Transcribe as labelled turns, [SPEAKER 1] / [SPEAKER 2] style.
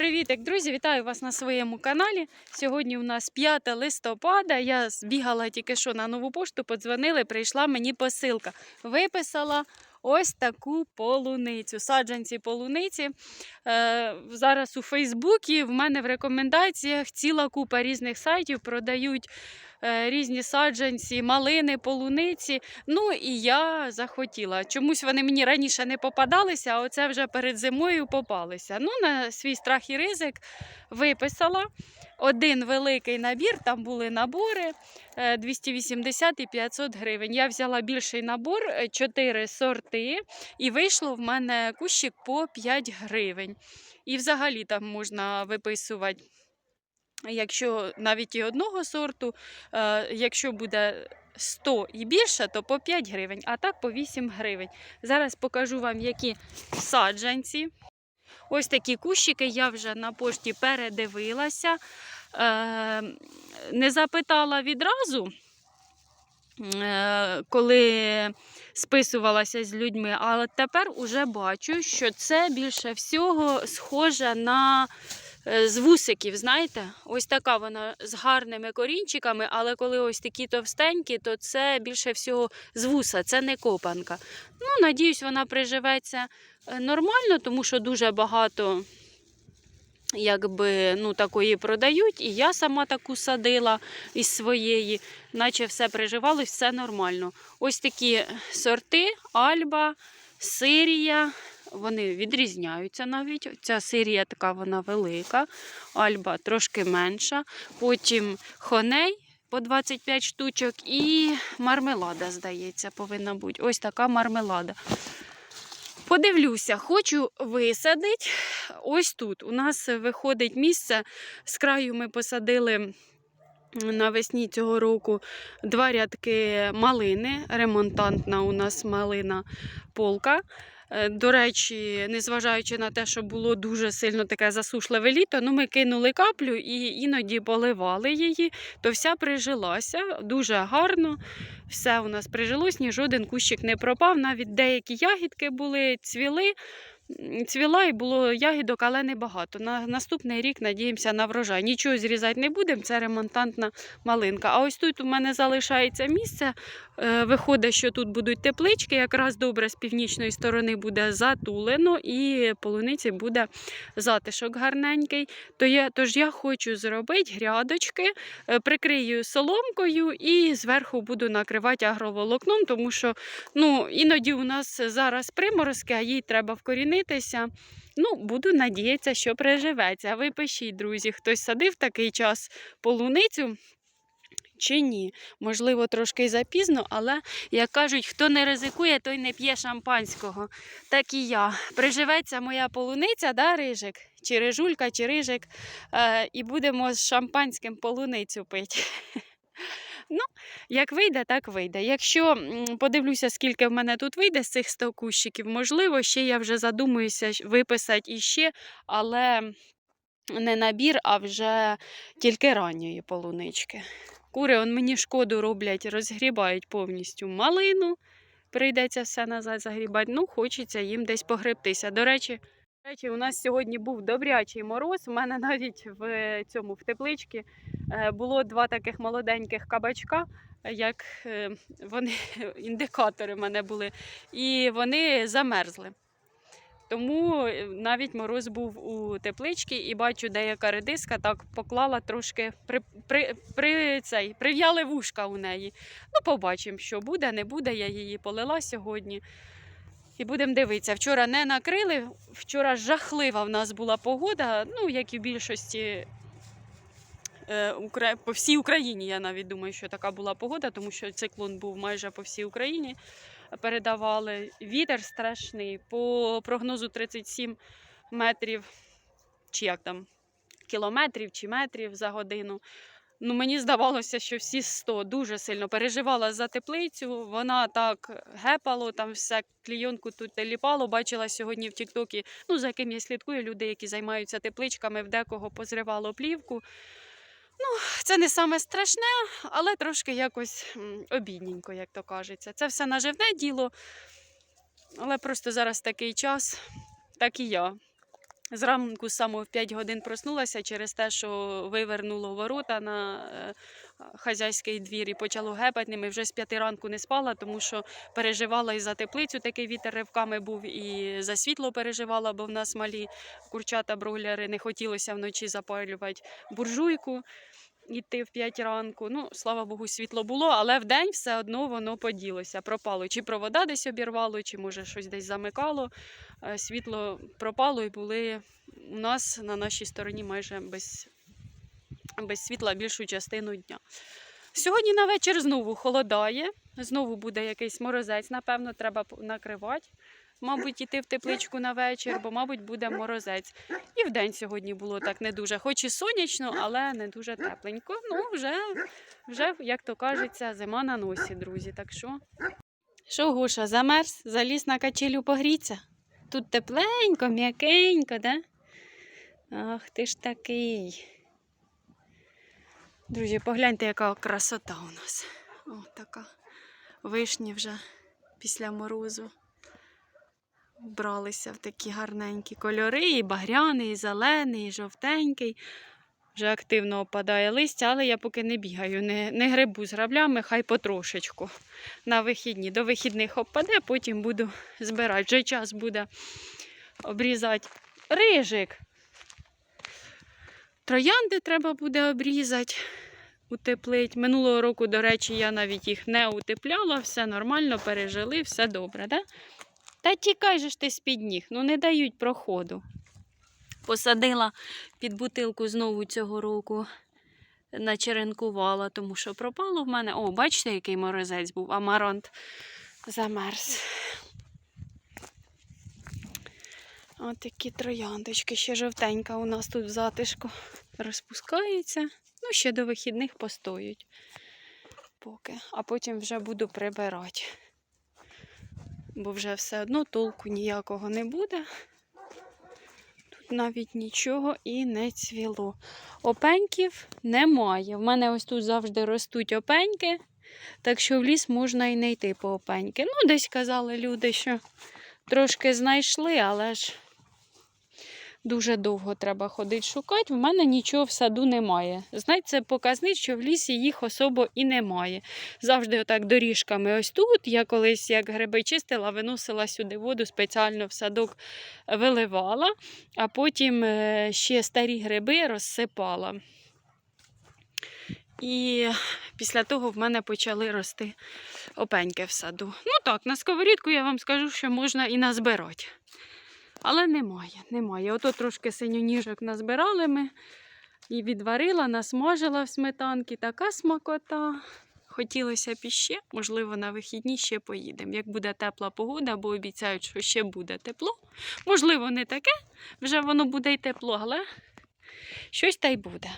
[SPEAKER 1] Привітик, друзі! Вітаю вас на своєму каналі. Сьогодні у нас 5 листопада. Я збігала тільки що на нову пошту, подзвонили, прийшла мені посилка. Виписала ось таку полуницю. Саджанці полуниці. Е, зараз у Фейсбуці в мене в рекомендаціях ціла купа різних сайтів продають. е, Різні саджанці, малини, полуниці. Ну і я захотіла. Чомусь вони мені раніше не попадалися, а оце вже перед зимою попалися. Ну, на свій страх і ризик виписала один великий набір, там були набори е, 280 і 500 гривень. Я взяла більший набор, 4 сорти, і вийшло в мене кущик по 5 гривень. І взагалі там можна виписувати. Якщо навіть і одного сорту, е, якщо буде 100 і більше, то по 5 гривень, а так по 8 гривень. Зараз покажу вам, які саджанці. Ось такі кущики я вже на пошті передивилася. Е, не запитала відразу, е, коли списувалася з людьми, але тепер уже бачу, що це більше всього схоже на з вусиків, знаєте, ось така вона з гарними корінчиками, але коли ось такі товстенькі, то це більше всього з вуса, це не копанка. Ну, надіюсь, вона приживеться е, нормально, тому що дуже багато якби, ну, такої продають. І я сама таку садила із своєї, наче все приживалось, все нормально. Ось такі сорти, альба, сирія. Вони відрізняються навіть. Ця сирія така вона велика, альба трошки менша. Потім хоней по 25 штучок і мармелада, здається, повинна бути. Ось така мармелада. Подивлюся, хочу висадити. Ось тут. У нас виходить місце. З краю ми посадили навесні цього року два рядки малини. Ремонтантна у нас малина полка. Е, До речі, незважаючи на те, що було дуже сильно таке засушливе літо, ну ми кинули каплю і іноді поливали її, то вся прижилася дуже гарно. Все у нас прижилось, ні жоден кущик не пропав. Навіть деякі ягідки були, цвіли. Цвіла і було ягідок, але небагато. На наступний рік надіємося на врожай. Нічого зрізати не будемо, це ремонтантна малинка. А ось тут у мене залишається місце. Е, Виходить, що тут будуть теплички, якраз добре з північної сторони буде затулено і полуниці буде затишок гарненький. То я, тож я хочу зробити грядочки, е, прикрию соломкою і зверху буду накривати агроволокном, тому що ну, іноді у нас зараз приморозки, а їй треба вкорінитися. Ну, буду надіятися, що приживеться. А ви пишіть, друзі, хтось садив такий час полуницю чи ні. Можливо, трошки запізно, але, як кажуть, хто не ризикує, той не п'є шампанського. Так і я. Приживеться моя полуниця, да, рижик? Чи рижулька, чи рижик. Е, і будемо з шампанським полуницю пити. Ну, як вийде, так вийде. Якщо подивлюся, скільки в мене тут вийде з цих 100 кущиків, можливо, ще я вже задумуюся виписати іще, але не набір, а вже тільки ранньої полунички. Кури он мені шкоду роблять, розгрібають повністю малину. Прийдеться все назад загрібати. Ну, хочеться їм десь погребтися. До речі, речі, у нас сьогодні був добрячий мороз. У мене навіть в цьому в тепличці е, було два таких молоденьких кабачка, як е, вони індикатори в мене були, і вони замерзли. Тому е, навіть мороз був у тепличці, і бачу, деяка редиска так поклала трошки при, при, при цей, прив'яли вушка у неї. Ну, побачимо, що буде, не буде. Я її полила сьогодні. І будемо дивитися. Вчора не накрили, вчора жахлива в нас була погода, ну, як і в більшості е, по всій Україні, я навіть думаю, що така була погода, тому що циклон був майже по всій Україні. Передавали вітер страшний. По прогнозу 37 метрів, чи як там, кілометрів чи метрів за годину. Ну, мені здавалося, що всі 100 дуже сильно переживала за теплицю. Вона так гепало, там все клійонку тут ліпало. Бачила сьогодні в Тіктокі, ну за ким я слідкую, люди, які займаються тепличками, в декого позривало плівку. Ну, це не саме страшне, але трошки якось обідненько, як то кажеться. Це все наживне діло, але просто зараз такий час, так і я. Зранку саме в 5 годин проснулася через те, що вивернуло ворота на е, хазяйський двір і почало гепати ними. Вже з п'яти ранку не спала, тому що переживала і за теплицю, такий вітер ривками був, і за світло переживала, бо в нас малі курчата бройлери не хотілося вночі запалювати буржуйку. Йти в 5 ранку. Ну, слава Богу, світло було, але в день все одно воно поділося, пропало. Чи провода десь обірвало, чи може щось десь замикало. Е, Світло пропало і були у нас на нашій стороні майже без, без світла більшу частину дня. Сьогодні на вечір знову холодає, знову буде якийсь морозець, напевно, треба накривати. Мабуть, іти в тепличку на вечір, бо, мабуть, буде морозець. І в день сьогодні було так не дуже, хоч і сонячно, але не дуже тепленько. Ну, вже, вже як то кажеться, зима на носі, друзі. Так що. Що, Гоша, замерз? Заліз на качелю погріться? Тут тепленько, м'якенько, да? Ах, ти ж такий. Друзі, погляньте, яка красота у нас. О, така. Вишні вже після морозу вбралися в такі гарненькі кольори, і багряний, і зелений, і жовтенький. Вже активно опадає листя, але я поки не бігаю, не, не грибу з граблями, хай потрошечку. На вихідні. До вихідних опаде, потім буду збирати. Вже час буде обрізати рижик. Троянди треба буде обрізати, утеплити. Минулого року, до речі, я навіть їх не утепляла, все нормально, пережили, все добре, да? Та тікай же ж ти з-під ніг, ну не дають проходу. Посадила під бутилку знову цього року, начеренкувала, тому що пропало в мене. О, бачите, який морозець був, амарант замерз. Ось такі трояндочки, ще жовтенька у нас тут в затишку розпускається. Ну, ще до вихідних постоють поки, а потім вже буду прибирати. Бо вже все одно толку ніякого не буде. Тут навіть нічого і не цвіло. Опеньків немає. В мене ось тут завжди ростуть опеньки, так що в ліс можна і не йти по опеньки. Ну, десь казали люди, що трошки знайшли, але ж дуже довго треба ходити шукати. В мене нічого в саду немає. Знаєте, це показник, що в лісі їх особо і немає. Завжди отак доріжками ось тут. Я колись, як гриби чистила, виносила сюди воду, спеціально в садок виливала, а потім е, ще старі гриби розсипала. І після того в мене почали рости опеньки в саду. Ну так, на сковорідку я вам скажу, що можна і назбирати. Але немає, немає. Ото трошки синьоніжок назбирали ми і відварила, насмажила в сметанки. Така смакота. Хотілося б іще, можливо, на вихідні ще поїдемо. Як буде тепла погода, бо обіцяють, що ще буде тепло. Можливо, не таке, вже воно буде й тепло, але щось та й буде.